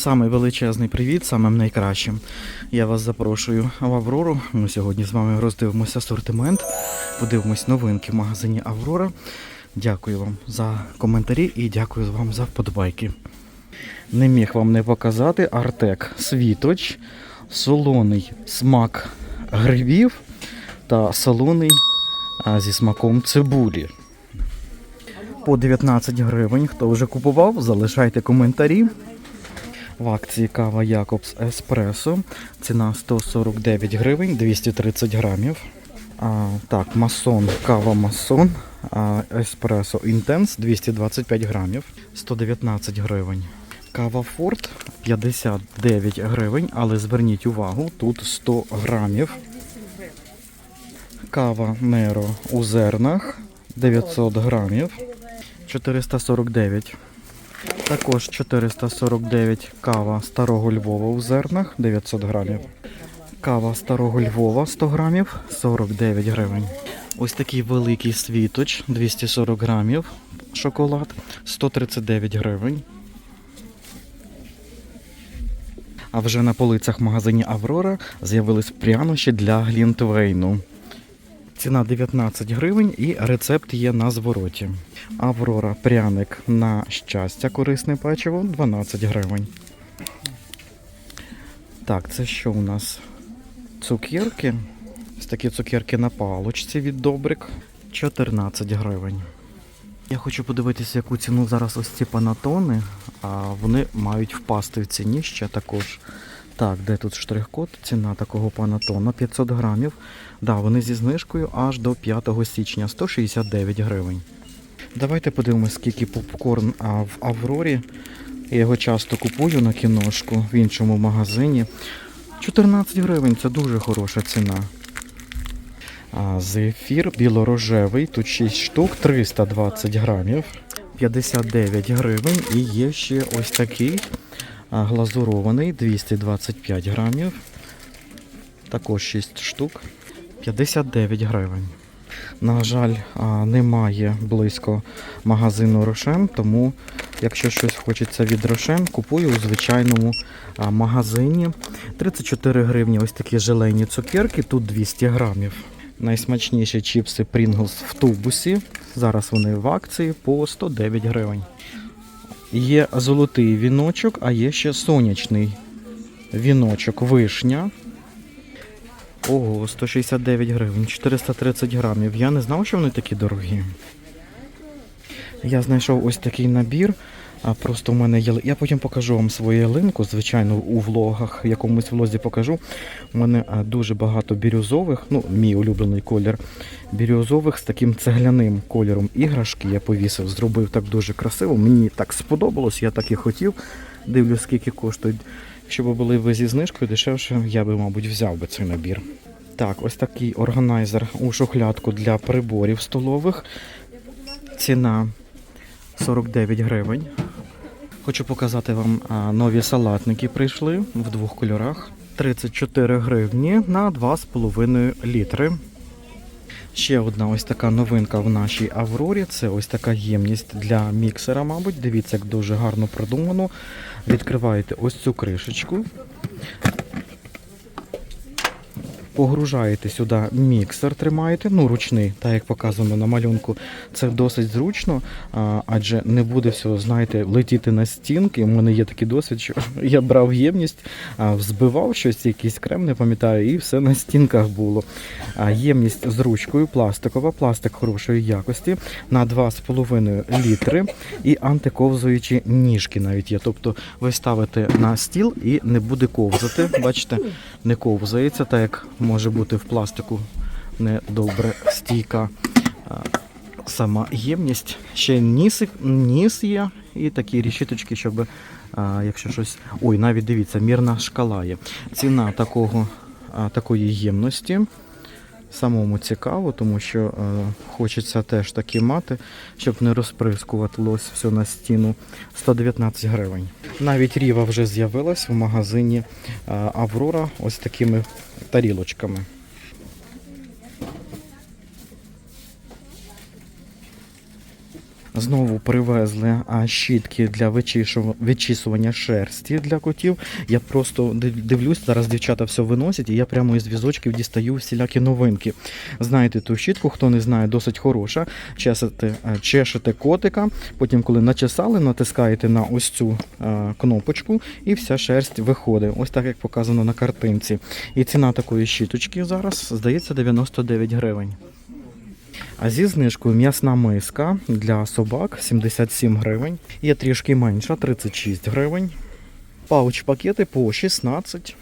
Самий величезний привіт, самим найкращим. Я вас запрошую в Аврору. Ми сьогодні з вами роздивимося асортимент, подивимось новинки в магазині Аврора. Дякую вам за коментарі і дякую вам за вподобайки. Не міг вам не показати Артек Світоч, солоний смак грибів та солоний зі смаком цибулі. По 19 гривень. Хто вже купував, залишайте коментарі. В акції кава Якобс Еспресо. Ціна 149 гривень, 230 грамів. А, так, масон, кава масон. Еспресо інтенс 225 грамів, 119 гривень. Кава Форт 59 гривень, але зверніть увагу, тут 100 грамів. Кава Неро у зернах 900 грамів, 449. Також 449 кава старого Львова у зернах 900 грамів. Кава старого Львова 100 грамів 49 гривень. Ось такий великий світоч 240 грамів шоколад 139 гривень. А вже на полицях в магазині Аврора з'явились прянощі для Глінтвейну. Ціна 19 гривень і рецепт є на звороті. Аврора пряник на щастя, корисне печиво 12 гривень. Так, це що у нас? Цукерки. Ось такі цукерки на палочці від Добрик 14 гривень. Я хочу подивитися, яку ціну зараз ось ці панатони. А вони мають впасти в ціні ще також. Так, де тут штрих-код? Ціна такого панатона 500 грамів. Да, вони зі знижкою аж до 5 січня 169 гривень. Давайте подивимось, скільки попкорн в Аврорі. Я його часто купую на кіношку в іншому магазині. 14 гривень це дуже хороша ціна. А, зефір білорожевий, тут 6 штук, 320 грамів, 59 гривень. І є ще ось такий глазурований, 225 грамів. Також 6 штук, 59 гривень. На жаль, немає близько магазину Рошен, тому якщо щось хочеться від Рошен, купую у звичайному магазині. 34 гривні ось такі желейні цукерки, тут 200 грамів. Найсмачніші чіпси Pringles в тубусі. Зараз вони в акції по 109 гривень. Є золотий віночок, а є ще сонячний віночок вишня. Ого, 169 гривень, 430 грамів. Я не знав, що вони такі дорогі. Я знайшов ось такий набір. А просто в мене є. Я потім покажу вам свою ялинку, звичайно, у влогах, якомусь влозі покажу. У мене дуже багато бірюзових, ну, мій улюблений колір. Бірюзових з таким цегляним кольором іграшки я повісив, зробив так дуже красиво. Мені так сподобалось, я так і хотів. Дивлюсь, скільки коштують. Якщо б були ви зі знижкою дешевше, я би, мабуть, взяв би цей набір. Так, ось такий органайзер у шухлядку для приборів столових. Ціна 49 гривень. Хочу показати вам нові салатники прийшли в двох кольорах. 34 гривні на 2,5 літри. Ще одна ось така новинка в нашій Аврорі. Це ось така ємність для міксера, мабуть. Дивіться, як дуже гарно продумано. Відкриваєте ось цю кришечку. Погружаєте сюди міксер, тримаєте, ну ручний, так як показано на малюнку. Це досить зручно, адже не буде всього, знаєте, летіти на стінки. У мене є такий досвід, що я брав ємність, взбивав щось, якийсь крем, не пам'ятаю, і все на стінках було. Ємність з ручкою, пластикова, пластик хорошої якості на 2,5 літри і антиковзуючі ніжки навіть є. Тобто ви ставите на стіл і не буде ковзати. Бачите, не ковзається, так як може бути в пластику недобре стійка сама ємність. Ще ніс, ніс є і такі рішіточки, щоб якщо щось. Ой, навіть дивіться, мірна шкала є. Ціна такого, такої ємності. Самому цікаво, тому що е, хочеться теж такі мати, щоб не розприскувати лось все на стіну. 119 гривень. Навіть ріва вже з'явилась в магазині е, Аврора ось такими тарілочками. Знову привезли а, щітки для вичісування шерсті для котів. Я просто дивлюсь, зараз дівчата все виносять, і я прямо із візочків дістаю всілякі новинки. Знаєте ту щітку, хто не знає, досить хороша. Чесите, е, чешете котика, потім, коли начесали, натискаєте на ось цю е, кнопочку, і вся шерсть виходить. Ось так, як показано на картинці. І ціна такої щіточки зараз здається 99 гривень. А зі знижкою м'ясна миска для собак 77 гривень. Є трішки менша 36 гривень. Пауч пакети по 16.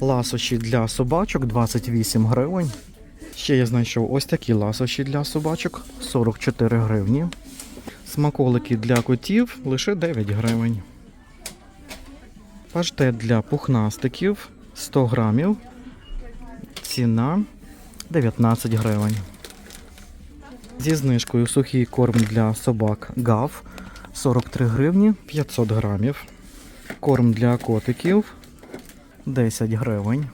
Ласощі для собачок 28 гривень. Ще я знайшов ось такі ласощі для собачок 44 гривні. Смаколики для котів лише 9 гривень. Паштет для пухнастиків 100 грамів. Ціна 19 гривень. Зі знижкою сухий корм для собак ГАВ 43 гривні 500 грамів. Корм для котиків 10 гривень.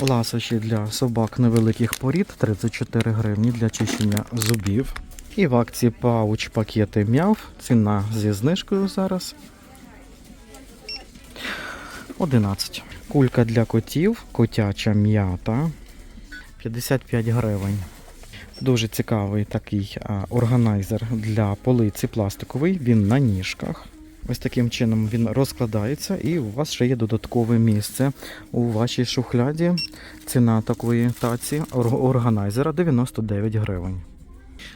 Ласощі для собак невеликих порід 34 гривні для чищення зубів. І в акції пауч пакети м'яв. Ціна зі знижкою зараз 11. Кулька для котів, котяча м'ята 55 гривень. Дуже цікавий такий органайзер для полиці пластиковий. Він на ніжках. Ось таким чином він розкладається, і у вас ще є додаткове місце у вашій шухляді. Ціна такої таці органайзера 99 гривень.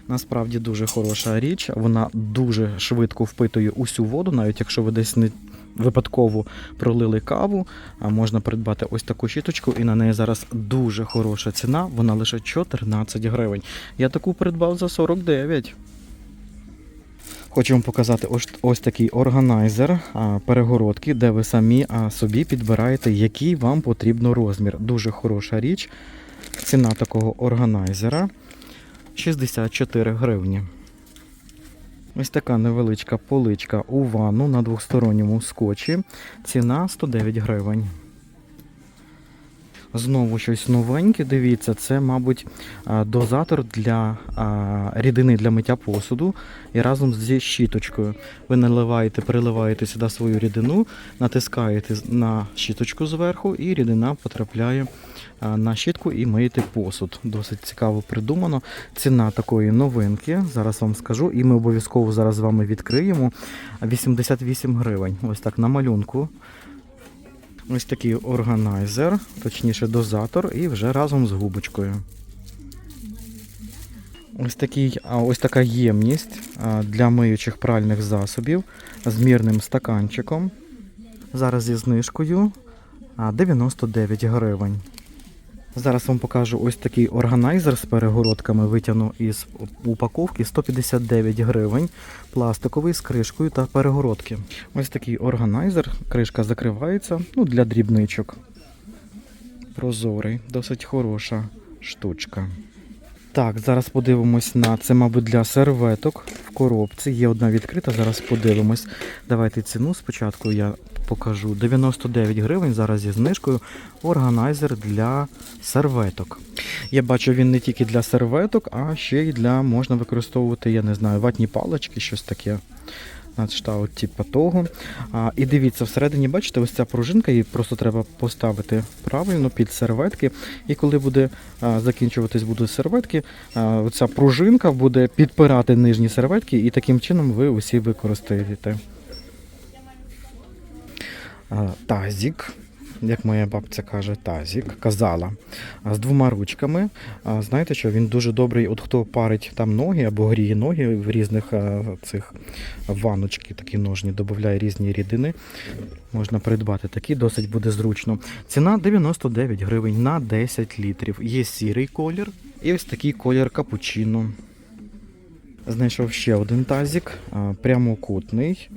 Насправді дуже хороша річ. Вона дуже швидко впитує усю воду, навіть якщо ви десь не випадково пролили каву, а можна придбати ось таку щіточку, і на неї зараз дуже хороша ціна. Вона лише 14 гривень. Я таку придбав за 49. Хочу вам показати ось, ось такий органайзер а, перегородки, де ви самі а, собі підбираєте, який вам потрібно розмір. Дуже хороша річ. Ціна такого органайзера 64 гривні. Ось така невеличка поличка у ванну на двосторонньому скотчі. Ціна 109 гривень. Знову щось новеньке. Дивіться, це, мабуть, дозатор для рідини для миття посуду і разом зі щіточкою. Ви наливаєте, переливаєте сюди свою рідину, натискаєте на щіточку зверху, і рідина потрапляє на щітку і миєте посуд. Досить цікаво придумано. Ціна такої новинки, зараз вам скажу, і ми обов'язково зараз з вами відкриємо. 88 гривень. Ось так на малюнку. Ось такий органайзер, точніше дозатор, і вже разом з губочкою. Ось, такий, ось така ємність для миючих пральних засобів з мірним стаканчиком. Зараз зі знижкою 99 гривень. Зараз вам покажу ось такий органайзер з перегородками. Витягну із упаковки 159 гривень, пластиковий з кришкою та перегородки. Ось такий органайзер, кришка закривається ну, для дрібничок. Прозорий, досить хороша штучка. Так, зараз подивимось на це, мабуть, для серветок в коробці. Є одна відкрита, зараз подивимось. Давайте ціну спочатку я покажу. 99 гривень зараз зі знижкою. Органайзер для серветок. Я бачу, він не тільки для серветок, а ще й для можна використовувати, я не знаю, ватні палички, щось таке. Надштаут, типу того. А, і дивіться, всередині, бачите, ось ця пружинка, її просто треба поставити правильно під серветки. І коли буде а, закінчуватись будуть серветки, а, оця пружинка буде підпирати нижні серветки, і таким чином ви усі використаєте. А, тазік, як моя бабця каже, тазік, казала, з двома ручками. Знаєте що, він дуже добрий, от хто парить там ноги або гріє ноги в різних цих ванночки, такі ножні, додає різні рідини. Можна придбати такі, досить буде зручно. Ціна 99 гривень на 10 літрів. Є сірий колір і ось такий колір капучино. Знайшов ще один тазік, прямокутний.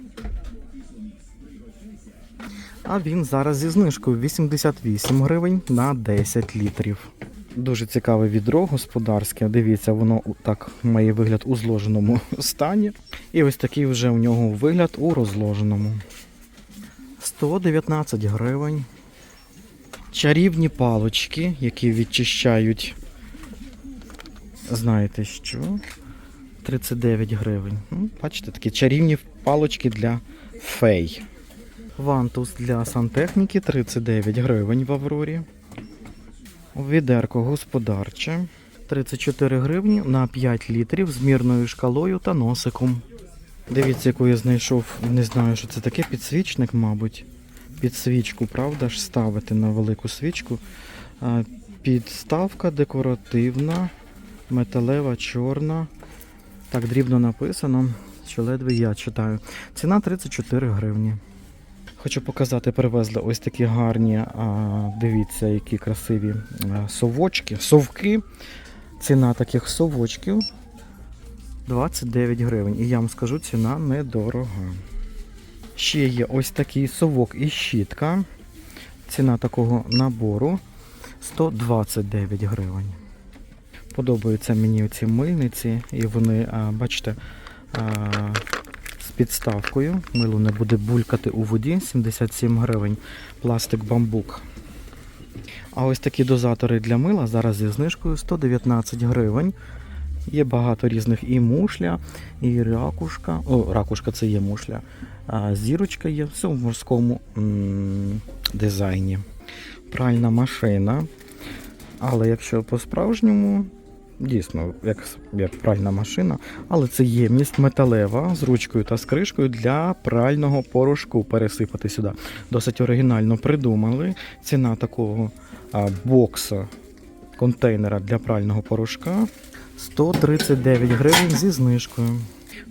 А він зараз зі знижкою 88 гривень на 10 літрів. Дуже цікаве відро господарське. Дивіться, воно так має вигляд у зложеному стані. І ось такий вже у нього вигляд у розложеному. 119 гривень. Чарівні палочки, які відчищають. Знаєте що? 39 гривень. Ну, бачите, такі чарівні палочки для фей. Вантус для сантехніки 39 гривень в Аврорі. Відерко господарче 34 гривні на 5 літрів з мірною шкалою та носиком. Дивіться, яку я знайшов, не знаю, що це таке, підсвічник, мабуть. Підсвічку, правда ж, ставити на велику свічку. Підставка декоративна, металева, чорна. Так, дрібно написано, що ледве я читаю. Ціна 34 гривні. Хочу показати, привезли ось такі гарні, дивіться, які красиві совочки, совки. Ціна таких совочків 29 гривень. І я вам скажу, ціна недорога. Ще є ось такий совок і щітка. Ціна такого набору 129 гривень. Подобаються мені ці мильниці, і вони, бачите, з підставкою. Мило не буде булькати у воді 77 гривень. Пластик бамбук. А ось такі дозатори для мила зараз зі знижкою 119 гривень. Є багато різних і мушля, і ракушка. О, ракушка це є мушля. А зірочка є, все в морському дизайні. Пральна машина. Але якщо по-справжньому, дійсно, як, як пральна машина, але це ємність металева з ручкою та з кришкою для прального порошку пересипати сюди. Досить оригінально придумали. Ціна такого а, бокса контейнера для прального порошка 139 гривень зі знижкою.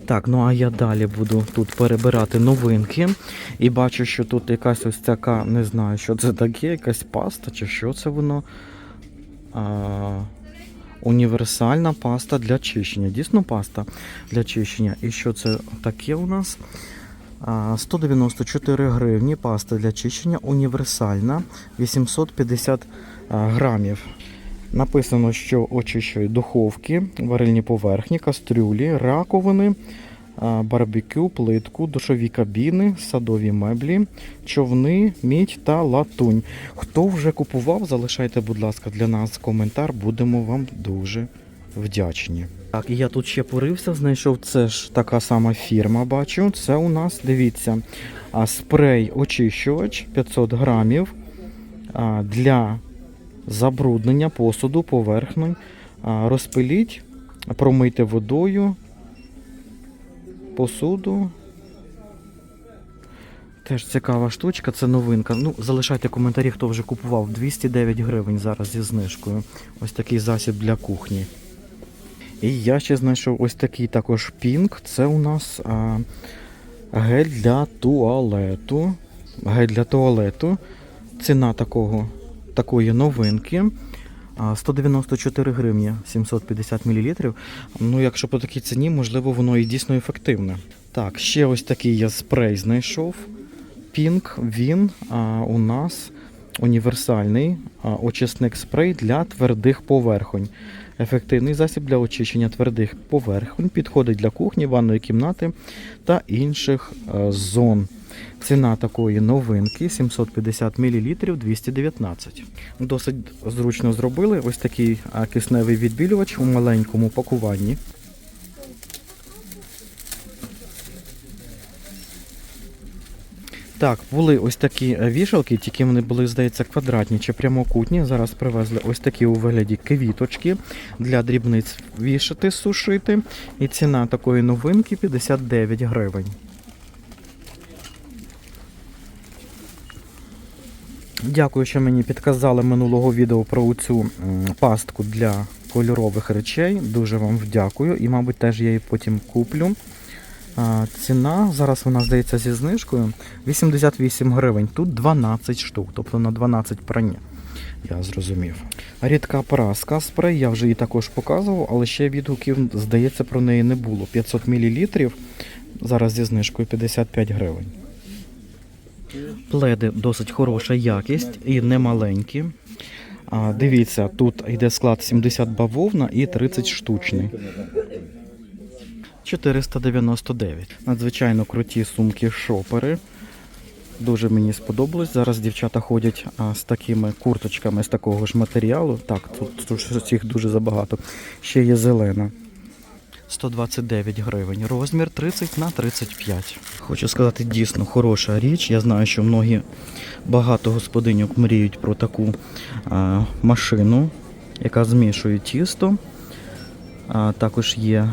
Так, ну а я далі буду тут перебирати новинки. І бачу, що тут якась ось така, не знаю, що це таке, якась паста чи що це воно. А, універсальна паста для чищення. Дійсно паста для чищення. І що це таке у нас? 194 гривні паста для чищення універсальна 850 грамів. Написано, що очищує духовки, варильні поверхні, кастрюлі, раковини, барбекю, плитку, душові кабіни, садові меблі, човни, мідь та латунь. Хто вже купував, залишайте, будь ласка, для нас коментар, будемо вам дуже вдячні. Так, і я тут ще порився, знайшов це ж така сама фірма, бачу. Це у нас, дивіться, спрей очищувач 500 грамів для забруднення посуду, поверхнень. Розпиліть, промийте водою посуду. Теж цікава штучка, це новинка. Ну, залишайте коментарі, хто вже купував. 209 гривень зараз зі знижкою. Ось такий засіб для кухні. І я ще знайшов ось такий також пінк. Це у нас а, гель для туалету. Гель для туалету. Ціна такого, такої новинки. А, 194 гривні 750 мл. Ну, якщо по такій ціні, можливо, воно і дійсно ефективне. Так, ще ось такий я спрей знайшов. Пінк, він а, у нас універсальний очисник спрей для твердих поверхонь. Ефективний засіб для очищення твердих поверхонь підходить для кухні, ванної кімнати та інших е, зон. Ціна такої новинки 750 мл 219. Досить зручно зробили ось такий кисневий відбілювач у маленькому пакуванні. Так, були ось такі е, вішалки, тільки вони були, здається, квадратні чи прямокутні. Зараз привезли ось такі у вигляді квіточки для дрібниць вішати, сушити. І ціна такої новинки 59 гривень. Дякую, що мені підказали минулого відео про цю пастку для кольорових речей. Дуже вам вдякую. І, мабуть, теж я її потім куплю. Ціна, зараз вона здається зі знижкою 88 гривень. Тут 12 штук, тобто на 12 прання. Я зрозумів. Рідка праска спрей, я вже її також показував, але ще відгуків, здається, про неї не було. 500 мл. Зараз зі знижкою 55 гривень. Пледи досить хороша якість і не маленькі. А, дивіться, тут йде склад 70 бавовна і 30 штучний. 499. Надзвичайно круті сумки шопери. Дуже мені сподобалось. Зараз дівчата ходять а, з такими курточками з такого ж матеріалу. Так, тут, тут їх дуже забагато. Ще є зелена. 129 гривень. Розмір 30 на 35. Хочу сказати, дійсно хороша річ. Я знаю, що многі багато господиньок мріють про таку а, машину, яка змішує тісто. А, також є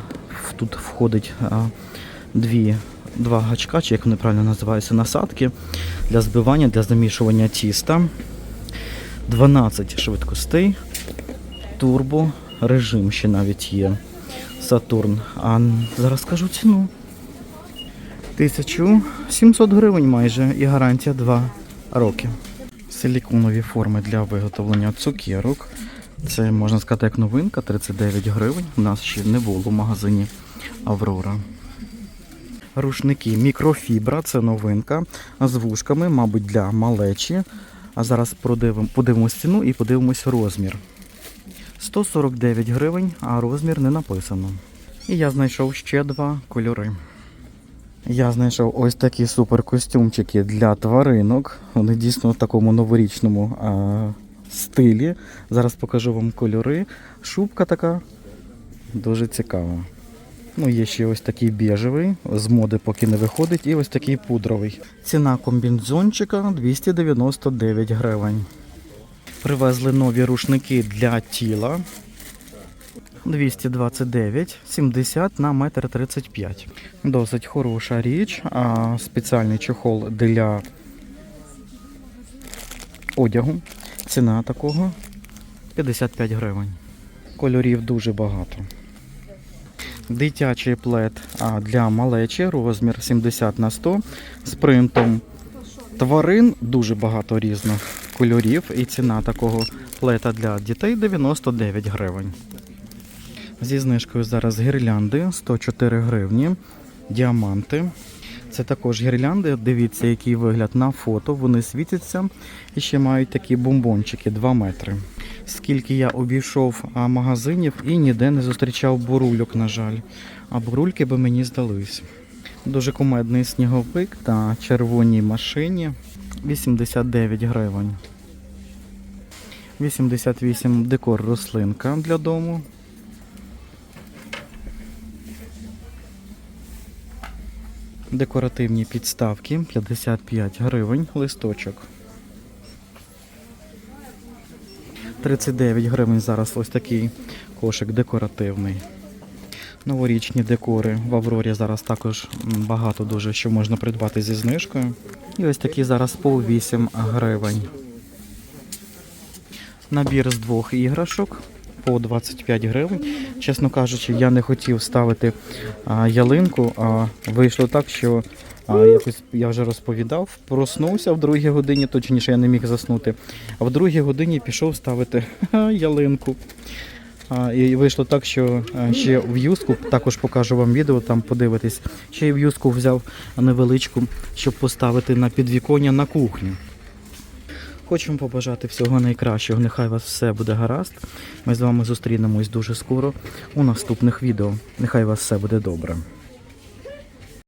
тут входить а, дві, два гачка, чи як вони правильно називаються, насадки для збивання, для замішування тіста. 12 швидкостей, турбо, режим ще навіть є. Сатурн. А зараз скажу ціну. 1700 гривень майже і гарантія 2 роки. Силіконові форми для виготовлення цукерок. Це можна сказати як новинка, 39 гривень. У нас ще не було в магазині Аврора. Рушники мікрофібра, це новинка. З вушками, мабуть, для малечі. А зараз подивимось ціну і подивимось розмір. 149 гривень, а розмір не написано. І я знайшов ще два кольори. Я знайшов ось такі супер костюмчики для тваринок. Вони дійсно в такому новорічному а, стилі. Зараз покажу вам кольори. Шубка така дуже цікава. Ну, є ще ось такий біжевий, з моди поки не виходить, і ось такий пудровий. Ціна комбінзончика 299 гривень. Привезли нові рушники для тіла. 229, 70 на 1,35 м. Досить хороша річ. А спеціальний чохол для одягу. Ціна такого 55 гривень. Кольорів дуже багато. Дитячий плед для малечі, розмір 70 на 100 з принтом тварин дуже багато різних кольорів. І ціна такого плета для дітей 99 гривень. Зі знижкою зараз гірлянди 104 гривні, діаманти. Це також гірлянди. Дивіться, який вигляд на фото. Вони світяться і ще мають такі бомбончики 2 метри. Скільки я обійшов магазинів і ніде не зустрічав бурульок, на жаль. А бурульки би мені здались. Дуже кумедний сніговик та червоній машині 89 гривень. 88 декор рослинка для дому. Декоративні підставки 55 гривень листочок. 39 гривень зараз ось такий кошик декоративний. Новорічні декори в Аврорі зараз також багато дуже що можна придбати зі знижкою. І ось такі зараз по 8 гривень. Набір з двох іграшок по 25 гривень. Чесно кажучи, я не хотів ставити а, ялинку, а вийшло так, що а, якось я вже розповідав, проснувся в другій годині, точніше я не міг заснути. А в другій годині пішов ставити ялинку. І вийшло так, що ще в юску, також покажу вам відео, там подивитись, ще й в юску взяв невеличку, щоб поставити на підвіконня на кухню. Хочемо побажати всього найкращого. Нехай вас все буде гаразд. Ми з вами зустрінемось дуже скоро у наступних відео. Нехай вас все буде добре.